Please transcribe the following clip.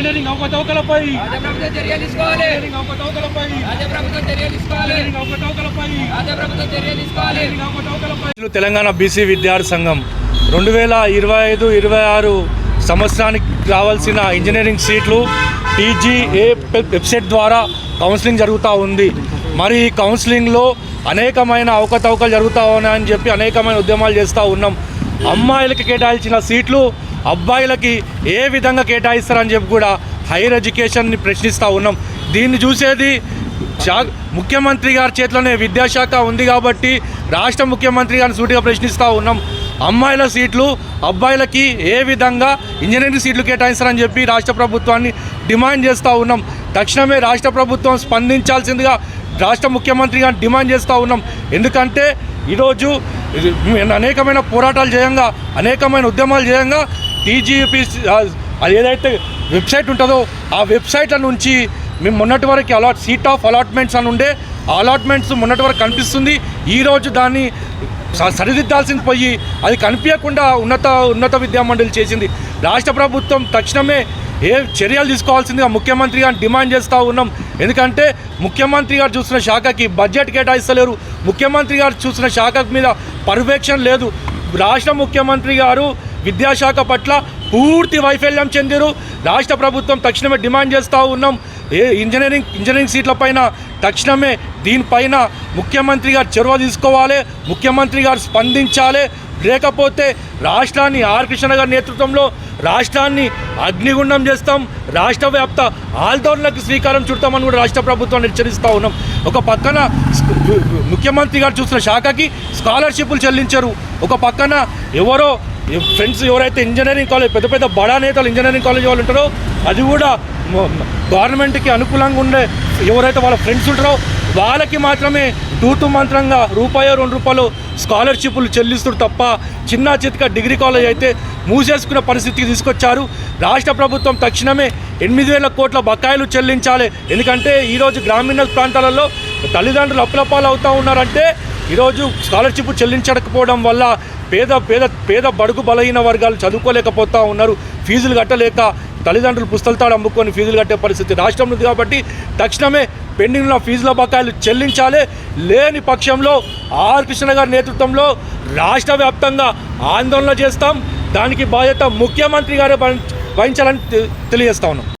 Engineering అవకతవకలపై. Telangana BC విద్యార్థి సంఘం రెండు వేల ఇరవై ఐదు ఇరవై ఆరు సంవత్సరానికి రావాల్సిన ఇంజనీరింగ్ సీట్లు టీజీఏ వెబ్సైట్ ద్వారా కౌన్సిలింగ్ జరుగుతూ ఉంది. మరి ఈ కౌన్సిలింగ్లో అనేకమైన అవకతవకలు జరుగుతూ ఉన్నాయని చెప్పి అనేకమైన ఉద్యమాలు చేస్తూ ఉన్నాం. అమ్మాయిలకు కేటాయించిన సీట్లు అబ్బాయిలకి ఏ విధంగా కేటాయిస్తారని చెప్పి కూడా హైయర్ ఎడ్యుకేషన్ని ప్రశ్నిస్తూ ఉన్నాం. దీన్ని చూసేది ముఖ్యమంత్రి గారి చేతిలోనే విద్యాశాఖ ఉంది కాబట్టి రాష్ట్ర ముఖ్యమంత్రి గారిని సూటిగా ప్రశ్నిస్తూ ఉన్నాం. అమ్మాయిల సీట్లు అబ్బాయిలకి ఏ విధంగా ఇంజనీరింగ్ సీట్లు కేటాయిస్తారని చెప్పి రాష్ట్ర ప్రభుత్వాన్ని డిమాండ్ చేస్తూ ఉన్నాం. తక్షణమే రాష్ట్ర ప్రభుత్వం స్పందించాల్సిందిగా రాష్ట్ర ముఖ్యమంత్రి డిమాండ్ చేస్తూ ఉన్నాం. ఎందుకంటే ఈరోజు అనేకమైన పోరాటాలు చేయంగా అనేకమైన ఉద్యమాలు చేయంగా టీజీపీ అది ఏదైతే వెబ్సైట్ ఉంటుందో ఆ వెబ్సైట్ల నుంచి మేము మొన్నటి వరకు అలాట్ సీట్ ఆఫ్ అలాట్మెంట్స్ అని ఉండే అలాట్మెంట్స్ మొన్నటి వరకు కనిపిస్తుంది. ఈరోజు దాన్ని స- సరిదిద్దాల్సింది పోయి అది కనిపించకుండా ఉన్నత ఉన్నత విద్యా మండలి చేసింది. రాష్ట్ర ప్రభుత్వం తక్షణమే ఏ చర్యలు తీసుకోవాల్సిందిగా ముఖ్యమంత్రి డిమాండ్ చేస్తూ ఉన్నాం. ఎందుకంటే ముఖ్యమంత్రి గారు చూసిన శాఖకి బడ్జెట్ కేటాయిస్తలేరు. ముఖ్యమంత్రి గారు చూసిన శాఖ మీద పర్యవేక్షణ లేదు. రాష్ట్ర ముఖ్యమంత్రి గారు విద్యాశాఖ పట్ల పూర్తి వైఫల్యం చెందిరు. రాష్ట్ర ప్రభుత్వం తక్షణమే డిమాండ్ చేస్తూ ఉన్నాం. ఏ ఇంజనీరింగ్ ఇంజనీరింగ్ సీట్ల పైన తక్షణమే దీనిపైన ముఖ్యమంత్రి గారు చొరవ తీసుకోవాలి ముఖ్యమంత్రి గారు స్పందించాలి. లేకపోతే రాష్ట్రాన్ని ఆర్ కృష్ణ గారి నేతృత్వంలో రాష్ట్రాన్ని అగ్నిగుండం చేస్తాం రాష్ట్ర వ్యాప్త ఆందోళనకు శ్రీకారం చుడతామని కూడా రాష్ట్ర ప్రభుత్వాన్ని హెచ్చరిస్తూ ఉన్నాం. ఒక పక్కన ముఖ్యమంత్రి గారు చూసిన శాఖకి స్కాలర్షిప్లు చెల్లించరు. ఒక పక్కన ఎవరో ఫ్రెండ్స్ ఎవరైతే ఇంజనీరింగ్ కాలేజ్ పెద్ద పెద్ద బడా నేతలు ఇంజనీరింగ్ కాలేజ్ వాళ్ళు ఉంటారో అది కూడా గవర్నమెంట్కి అనుకూలంగా ఉండే ఎవరైతే వాళ్ళ ఫ్రెండ్స్ ఉంటారో వాళ్ళకి మాత్రమే తూతు మంత్రంగా రూపాయో రెండు రూపాయలు స్కాలర్షిప్లు చెల్లిస్తారు తప్ప చిన్న చితక డిగ్రీ కాలేజ్ అయితే మూసేసుకునే పరిస్థితికి తీసుకొచ్చారు. రాష్ట్ర ప్రభుత్వం తక్షణమే ఎనిమిది వేల కోట్ల బకాయిలు చెల్లించాలి. ఎందుకంటే ఈరోజు గ్రామీణ ప్రాంతాలలో తల్లిదండ్రులు అప్పులపాలు అవుతూ ఉన్నారంటే ఈరోజు స్కాలర్షిప్ చెల్లించకపోవడం వల్ల పేద పేద పేద బడుగు బలహీన వర్గాలు చదువుకోలేకపోతా ఉన్నారు. ఫీజులు కట్టలేక తల్లిదండ్రులు పుస్తకాలు అమ్ముకొని ఫీజులు కట్టే పరిస్థితి రాష్ట్రం ఉంది కాబట్టి తక్షణమే పెండింగ్ ఉన్న ఫీజుల బకాయిలు చెల్లించాలి. లేని పక్షంలో ఆర్ కృష్ణ గారి నేతృత్వంలో రాష్ట్ర వ్యాప్తంగా ఆందోళన చేస్తాం. దానికి బాధ్యత ముఖ్యమంత్రి గారే వహించాలని తె- తెలియజేస్తా ఉన్నాం.